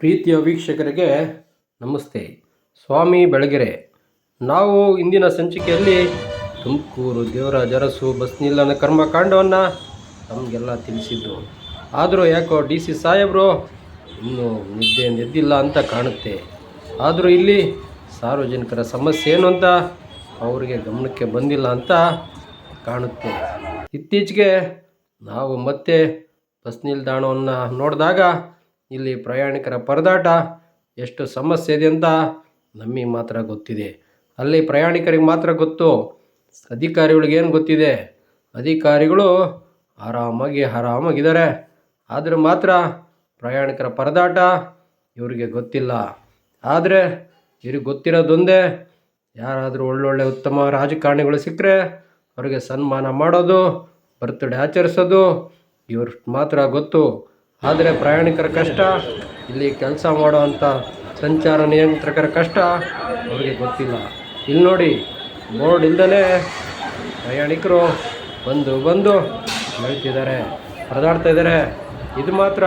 ಪ್ರೀತಿಯ ವೀಕ್ಷಕರಿಗೆ ನಮಸ್ತೆ. ಸ್ವಾಮಿ ಬೆಳಗೆರೆ, ನಾವು ಇಂದಿನ ಸಂಚಿಕೆಯಲ್ಲಿ ತುಮಕೂರು ದೇವರಾಜ ಅರಸು ಬಸ್ ನಿಲ್ದಾಣ ಕರ್ಮಕಾಂಡವನ್ನು ನಮಗೆಲ್ಲ ತಿಳಿಸಿದ್ದು. ಆದರೂ ಯಾಕೋ ಡಿ ಸಿ ಸಾಹೇಬರು ಇನ್ನೂ ನಿದ್ದೆ ನೆದ್ದಿಲ್ಲ ಅಂತ ಕಾಣುತ್ತೆ. ಆದರೂ ಇಲ್ಲಿ ಸಾರ್ವಜನಿಕರ ಸಮಸ್ಯೆ ಏನು ಅಂತ ಅವರಿಗೆ ಗಮನಕ್ಕೆ ಬಂದಿಲ್ಲ ಅಂತ ಕಾಣುತ್ತೆ. ಇತ್ತೀಚೆಗೆ ನಾವು ಮತ್ತೆ ಬಸ್ ನಿಲ್ದಾಣವನ್ನು ನೋಡಿದಾಗ ಇಲ್ಲಿ ಪ್ರಯಾಣಿಕರ ಪರದಾಟ ಎಷ್ಟು ಸಮಸ್ಯೆ ಇದೆ ಅಂತ ನಮಗೆ ಮಾತ್ರ ಗೊತ್ತಿದೆ. ಅಲ್ಲಿ ಪ್ರಯಾಣಿಕರಿಗೆ ಮಾತ್ರ ಗೊತ್ತು. ಅಧಿಕಾರಿಗಳಿಗೆ ಏನು ಗೊತ್ತಿದೆ? ಅಧಿಕಾರಿಗಳು ಆರಾಮಾಗಿ ಆರಾಮಾಗಿದ್ದಾರೆ. ಆದರೆ ಮಾತ್ರ ಪ್ರಯಾಣಿಕರ ಪರದಾಟ ಇವರಿಗೆ ಗೊತ್ತಿಲ್ಲ. ಆದರೆ ಇವ್ರಿಗೆ ಗೊತ್ತಿರೋದೊಂದೇ, ಯಾರಾದರೂ ಒಳ್ಳೊಳ್ಳೆ ಉತ್ತಮ ರಾಜಕಾರಣಿಗಳು ಸಿಕ್ಕರೆ ಅವರಿಗೆ ಸನ್ಮಾನ ಮಾಡೋದು ಬರ್ತ್ಡೇ ಆಚರಿಸೋದು ಇವ್ರ ಮಾತ್ರ ಗೊತ್ತು. ಆದರೆ ಪ್ರಯಾಣಿಕರ ಕಷ್ಟ, ಇಲ್ಲಿ ಕೆಲಸ ಮಾಡುವಂಥ ಸಂಚಾರ ನಿಯಂತ್ರಕರ ಕಷ್ಟ ಅವರಿಗೆ ಗೊತ್ತಿಲ್ಲ. ಇಲ್ಲಿ ನೋಡಿ ಬೋರ್ಡ್ ಇಲ್ಲದೇ ಪ್ರಯಾಣಿಕರು ಬಂದು ಬಂದು ಹೇಳ್ತಿದ್ದಾರೆ, ಪರದಾಡ್ತಾ ಇದ್ದಾರೆ. ಇದು ಮಾತ್ರ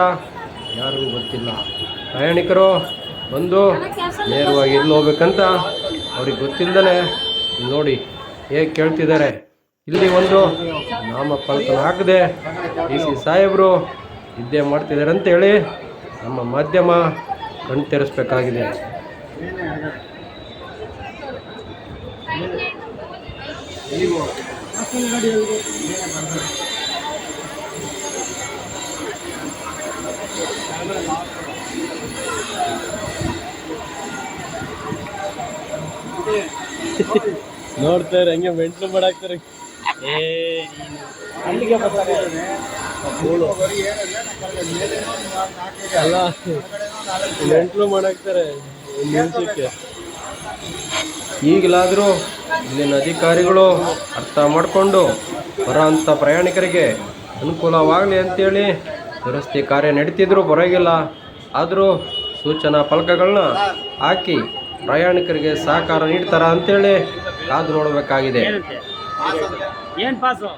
ಯಾರಿಗೂ ಗೊತ್ತಿಲ್ಲ. ಪ್ರಯಾಣಿಕರು ಬಂದು ನೇರವಾಗಿ ಎಲ್ಲಿ ಹೋಗ್ಬೇಕಂತ ಅವ್ರಿಗೆ ಗೊತ್ತಿಲ್ಲದೇ ನೋಡಿ ಹೇಗೆ ಕೇಳ್ತಿದ್ದಾರೆ. ಇಲ್ಲಿ ಒಂದು ನಾಮಫಲಕನ ಹಾಕದೆ ಡಿ ಸಿ ಸಾಹೇಬರು ನಿದ್ದೆ ಮಾಡ್ತಿದ್ದಾರೆ ಅಂತೇಳಿ ನಮ್ಮ ಮಾಧ್ಯಮ ಕಣ್ ತೆರೆಸ್ಬೇಕಾಗಿದೆ. ನೋಡ್ತಾರೆ ಹಂಗೆ ಮೆಂಟ್ಲು ಮಾಡಾಕ್ತಾರೆ. ಅಲ್ಲಿಗೆ. ಅಲ್ಲ ಮಾಡಾಕ್ತಾರೆ ನಿಮಿಷಕ್ಕೆ ಈಗಲಾದರೂ ಇಲ್ಲಿನ ಅಧಿಕಾರಿಗಳು ಅರ್ಥ ಮಾಡಿಕೊಂಡು ಬರೋಂಥ ಪ್ರಯಾಣಿಕರಿಗೆ ಅನುಕೂಲವಾಗಲಿ ಅಂತೇಳಿ ದುರಸ್ತಿ ಕಾರ್ಯ ನಡೀತಿದ್ರು ಬರೋಗಿಲ್ಲ ಆದರೂ ಸೂಚನಾ ಫಲಕಗಳನ್ನ ಹಾಕಿ ಪ್ರಯಾಣಿಕರಿಗೆ ಸಹಕಾರ ನೀಡ್ತಾರ ಅಂತೇಳಿ ಕಾದು ನೋಡಬೇಕಾಗಿದೆ. ಏನು ಪಾಸು